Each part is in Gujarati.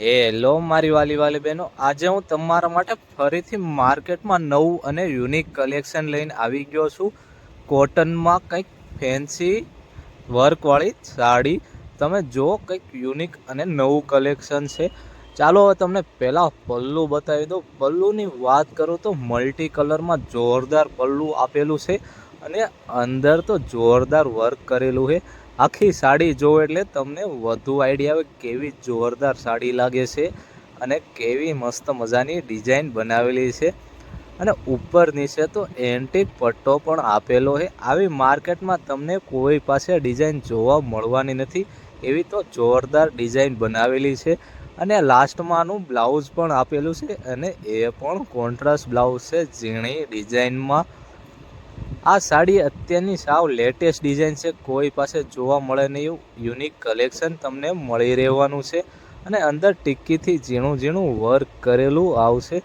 હેલો મારી વાલી વાલી બહેનો. આજે હું તમારા માટે ફરીથી માર્કેટમાં નવું અને યુનિક કલેક્શન લઈને આવી ગયો છું. કોટનમાં કંઈક ફેન્સી વર્કવાળી સાડી. તમે જો કંઈક યુનિક અને નવું કલેક્શન છે. ચાલો હવે તમને પહેલાં પલ્લુ બતાવી દઉં. પલ્લુની વાત કરું તો મલ્ટી કલરમાં જોરદાર પલ્લુ આપેલું છે અને અંદર તો જોરદાર વર્ક કરેલું છે. આખી સાડી જો એટલે તમને વધુ આઈડિયા આવે કેવી જોરદાર સાડી લાગે છે અને કેવી મસ્ત મજાની ડિઝાઇન બનાવેલી છે. અને ઉપર નીચે તો એન્ટિક પટ્ટો પણ આપેલો છે. આવી માર્કેટમાં તમને કોઈ પાસે ડિઝાઇન જોવા મળવાની નથી. એવી તો જોરદાર ડિઝાઇન બનાવેલી છે. અને લાસ્ટમાં આનું બ્લાઉઝ પણ આપેલું છે અને એ પણ કોન્ટ્રાસ્ટ બ્લાઉઝ છે. ઝીણી ડિઝાઇનમાં આ સાડી અત્યારની સાવ લેટેસ્ટ ડિઝાઇન છે. કોઈ પાસે જોવા મળે નહીં એવું. યુનિક કલેક્શન તમને મળી રહેવાનું છે અને અંદર ટિક્કીથી ઝીણું ઝીણું વર્ક કરેલું આવશે.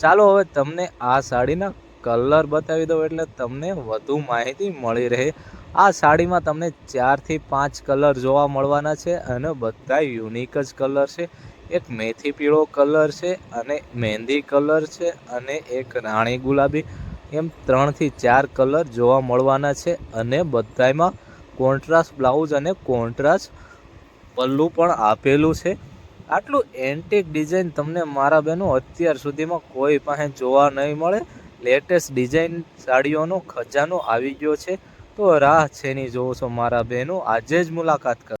ચાલો હવે તમને આ સાડીના કલર બતાવી દઉં એટલે તમને વધુ માહિતી મળી રહે. આ સાડીમાં તમને ચારથી પાંચ કલર જોવા મળવાના છે અને બધા યુનિક જ કલર છે. એક મેથી પીળો કલર છે અને મહેંદી કલર છે અને એક રાણી ગુલાબી. એમ ત્રણથી ચાર કલર જોવા મળવાના છે અને બધામાં કોન્ટ્રાસ્ટ બ્લાઉઝ અને કોન્ટ્રાસ્ટ પલ્લુ પણ આપેલું છે. આટલું એન્ટિક ડિઝાઇન તમને મારા બહેનો અત્યાર સુધીમાં કોઈ પાસે જોવા નહીં મળે. લેટેસ્ટ ડિઝાઇન સાડીઓનો ખજાનો આવી ગયો છે. તો રાહ છે નહીં જોવો છો મારા બહેનો આજે જ મુલાકાત કરો.